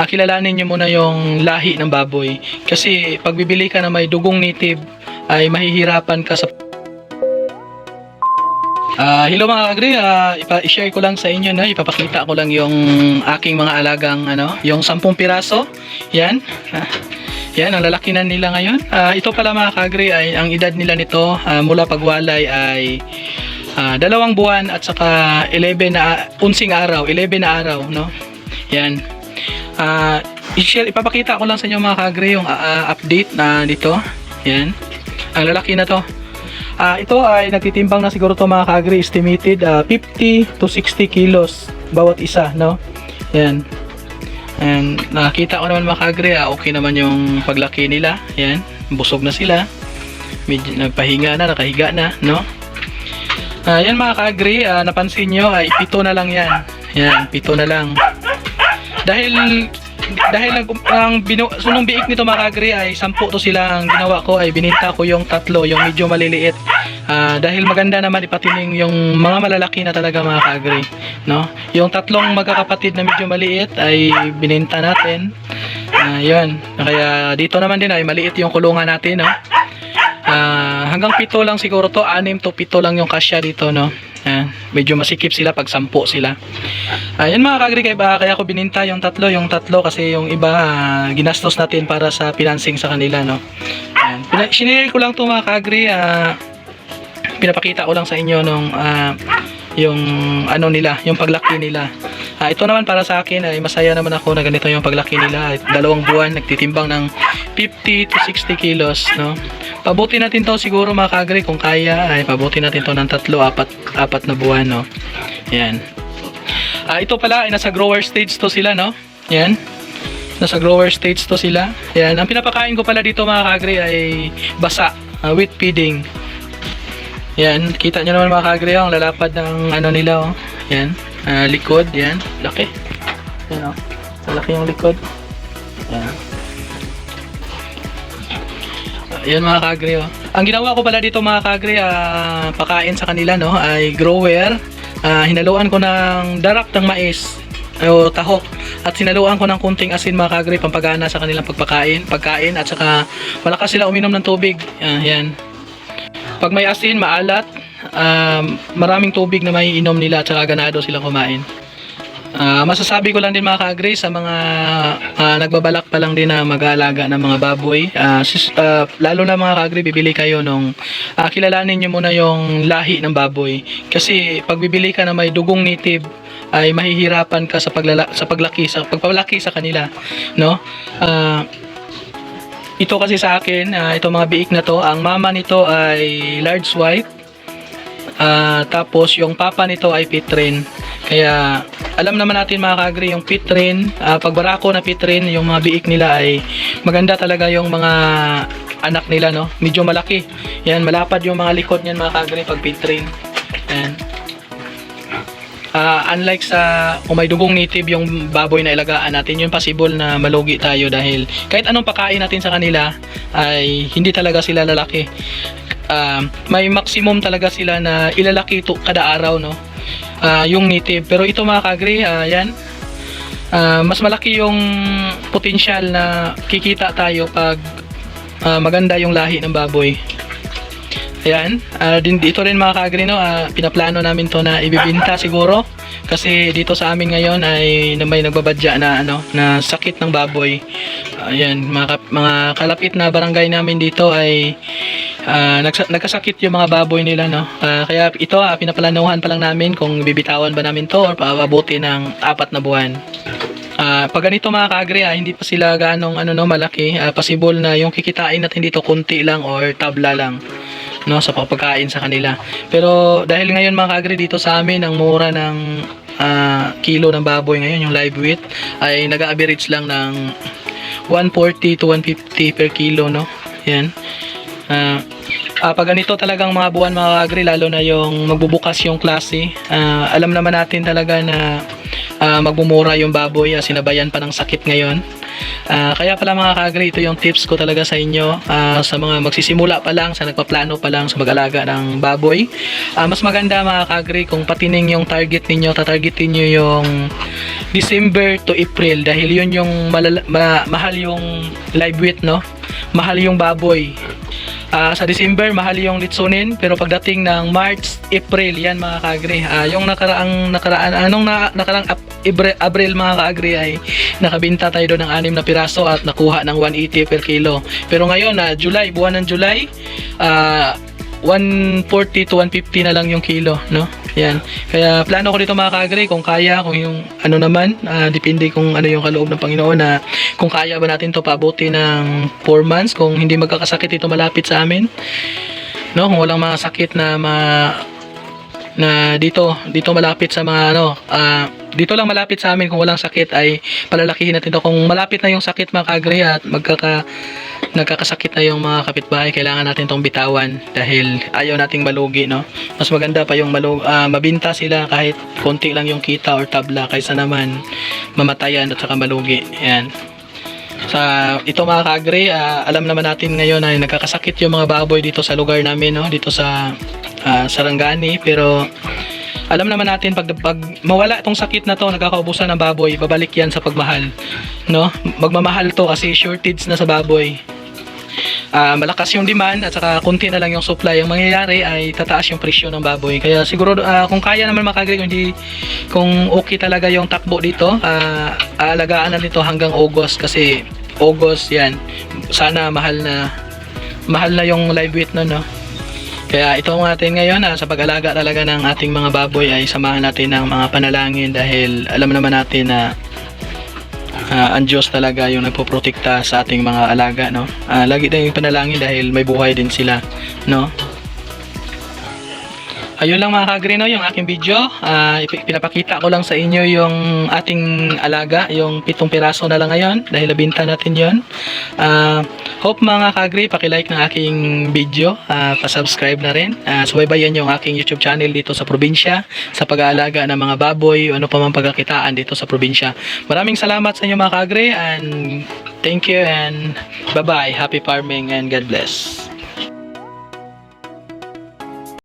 Ah, kilalanin nyo muna yung lahi ng baboy. Kasi pag bibili ka na may dugong native, ay mahihirapan ka sa... Ah, hello mga kagri, ah, ipa- i-share ko lang sa inyo na ipapakita ko lang yung aking mga alagang ano, yung 10 piraso. Yan. Ah, yan ang lalaki na nila ngayon. Ah, ito pala mga kagri ay ang edad nila nito ah, mula pagwalay ay ah, dalawang buwan at saka 11 na unsing araw, 11 na araw, no? Yan. Ah, i-share ipapakita ko lang sa inyo mga kagre yung ah, update na dito. Yan. Ang lalaki na to. Ah, ito ay nagtitimbang na siguro to mga kagre estimated ah, 50 to 60 kilos bawat isa, no? Yan. And nakita ko naman mga kagre, ah, okay naman yung paglaki nila. Yan. Busog na sila. Medyo nagpahinga na, nakahiga na, no? Ah, yan mga kagre, ah, napansin nyo ay pito na lang yan. Yan, pito na lang dahil dahil nag ang binu, sunong biik nito mga ay sampu to sila. Ang ginawa ko ay bininta ko yung tatlo yung medyo maliliit. Ah, dahil maganda naman ipatining yung mga malalaki na talaga mga no? Yung tatlong magkakapatid na medyo maliit ay bininta natin. Ah, yun. Kaya dito naman din ay maliit yung kulungan natin no? Ah, hanggang pito lang siguro to anim to pito lang yung kasya dito no Ayan, medyo masikip sila pag sampu sila Ayan mga kagri kaya, ko bininta yung tatlo, yung tatlo kasi yung iba ah, ginastos natin para sa financing sa kanila no. Ayan. Pina- Sinare ko lang to mga kagri, ah, pinapakita ko lang sa inyo nung ah, yung ano nila, yung paglaki nila. Ah, ito naman para sa akin ay masaya naman ako na ganito yung paglaki nila. Dalawang buwan nagtitimbang ng 50 to 60 kilos, no. Pabuti natin to siguro mga kagri kung kaya ay pabuti natin to ng tatlo, apat, apat na buwan, no. Yan. Ah, ito pala ay nasa grower stage to sila, no? Yan. Nasa grower stage to sila. Yan. Ang pinapakain ko pala dito mga kagre ay basa, ah, wheat feeding. Yan, kita nyo naman mga kagre ang lalapad ng ano nila, oh. Yan. Ah, likod, yan. Laki. Yan, oh. Malaki yung likod. Yan. Yan mga kagre, oh. Ang ginawa ko pala dito mga kagre, ah, pakain sa kanila, no, ay grower. Ah, hinaluan ko ng darak ng mais o tahok at sinaluan ko ng kunting asin mga kagre pampagana sa kanilang pagpakain, pagkain at saka malakas sila uminom ng tubig. Ah, yan. Pag may asin, maalat, um, maraming tubig na may inom nila at saka ganado silang kumain. Ah, masasabi ko lang din mga kagre sa mga ah, nagbabalak pa lang din na mag-aalaga ng mga baboy. Ah, sis- ah, lalo na mga kagre, bibili kayo nung ah, kilalanin nyo muna yung lahi ng baboy. Kasi pag bibili ka na may dugong native, ay mahihirapan ka sa paglala sa paglaki sa pagpalaki sa kanila no Ah, ito kasi sa akin ah, itong mga biik na to ang mama nito ay large white Ah, tapos yung papa nito ay pitrin. Kaya alam naman natin mga kagri yung pitrin, ah, pag barako na pitrin, yung mga biik nila ay maganda talaga yung mga anak nila no. Medyo malaki. Yan malapad yung mga likod niyan mga kagri pag pitrin. Yan. Ah, unlike sa kung dugong native yung baboy na ilagaan natin, yung possible na malugi tayo dahil kahit anong pakain natin sa kanila ay hindi talaga sila lalaki. Um, may maximum talaga sila na ilalaki to kada araw no. Ah, yung native. Pero ito mga kagre, ah, yan. Ah, mas malaki yung potential na kikita tayo pag ah, maganda yung lahi ng baboy. Ayan, ah, din dito rin mga kagri no, ah, pinaplano namin to na ibibinta siguro kasi dito sa amin ngayon ay may nagbabadya na ano na sakit ng baboy. Ayan, mga, mga kalapit na barangay namin dito ay ah, nagsa- nagkasakit yung mga baboy nila no. Ah, kaya ito ah, pinaplanuhan pa lang namin kung bibitawan ba namin to or paabuti ng apat na buwan. Ah, pag ganito mga kagre, ah, hindi pa sila ganong ano no malaki, ah, possible na yung kikitain natin dito konti lang or tabla lang no sa pagkain sa kanila. Pero dahil ngayon mga kagre dito sa amin ang mura ng ah, kilo ng baboy ngayon yung live weight ay nag-average lang ng 140 to 150 per kilo no. Yan. Ah, ah, pag ganito talagang mga buwan mga kagre lalo na yung magbubukas yung klase, ah, alam naman natin talaga na ah, magmumura yung baboy, ah, sinabayan pa ng sakit ngayon. Ah, kaya pala mga ka-agri, ito yung tips ko talaga sa inyo ah, sa mga magsisimula pa lang, sa nagpaplano pa lang sa mag-alaga ng baboy. Ah, mas maganda mga ka-agri kung patining yung target ninyo, tatargetin nyo yung December to April dahil yun yung malala- ma- mahal yung live weight no mahal yung baboy Ah, sa December mahal yung litsunin pero pagdating ng March, April yan mga kaagri Ah, yung nakaraang nakaraan anong na, nakaraang Ap- Abril, Abril mga kaagri ay nakabinta tayo doon ng anim na piraso at nakuha ng 180 per kilo pero ngayon na July buwan ng July ah 140 to 150 na lang yung kilo, no? Yan. Kaya plano ko dito mga kaagri kung kaya, kung yung ano naman, ah, depende kung ano yung kaloob ng Panginoon na kung kaya ba natin to pabuti ng 4 months, kung hindi magkakasakit ito malapit sa amin. No, kung walang mga sakit na ma na dito dito malapit sa mga ano ah, dito lang malapit sa amin kung walang sakit ay palalakihin natin to kung malapit na yung sakit mga kaagri at magkaka nagkakasakit na yung mga kapitbahay, kailangan natin tong bitawan dahil ayaw nating malugi, no? Mas maganda pa yung malu ah, mabinta sila kahit konti lang yung kita or tabla kaysa naman mamatayan at saka malugi. Yan. Sa ito mga kaagri, ah, alam naman natin ngayon na nagkakasakit yung mga baboy dito sa lugar namin, no? Dito sa ah, Sarangani, pero alam naman natin pag, pag mawala itong sakit na to, nagkakaubusan ng baboy, babalik yan sa pagmahal. No? Magmamahal to kasi shortage na sa baboy. Ah, malakas yung demand at saka konti na lang yung supply. Ang mangyayari ay tataas yung presyo ng baboy. Kaya siguro ah, kung kaya naman makagri kung kung okay talaga yung takbo dito, ah, aalagaan na nito hanggang August kasi August yan. Sana mahal na mahal na yung live weight no, no. Kaya ito natin ngayon ah, sa pag-alaga talaga ng ating mga baboy ay samahan natin ng mga panalangin dahil alam naman natin na ah, ang Diyos talaga yung nagpoprotekta sa ating mga alaga no. Ah, lagi tayong panalangin dahil may buhay din sila no. Ayun lang mga kagrino yung aking video. Ip- pinapakita ko lang sa inyo yung ating alaga, yung pitong piraso na lang ngayon dahil nabinta natin yon. Ah, hope mga kagri, pakilike ng aking video, ah, pa-subscribe na rin. Ah, subaybayan yung aking YouTube channel dito sa probinsya sa pag-aalaga ng mga baboy o ano pa man pagkakitaan dito sa probinsya. Maraming salamat sa inyo mga kagri and thank you and bye-bye. Happy farming and God bless.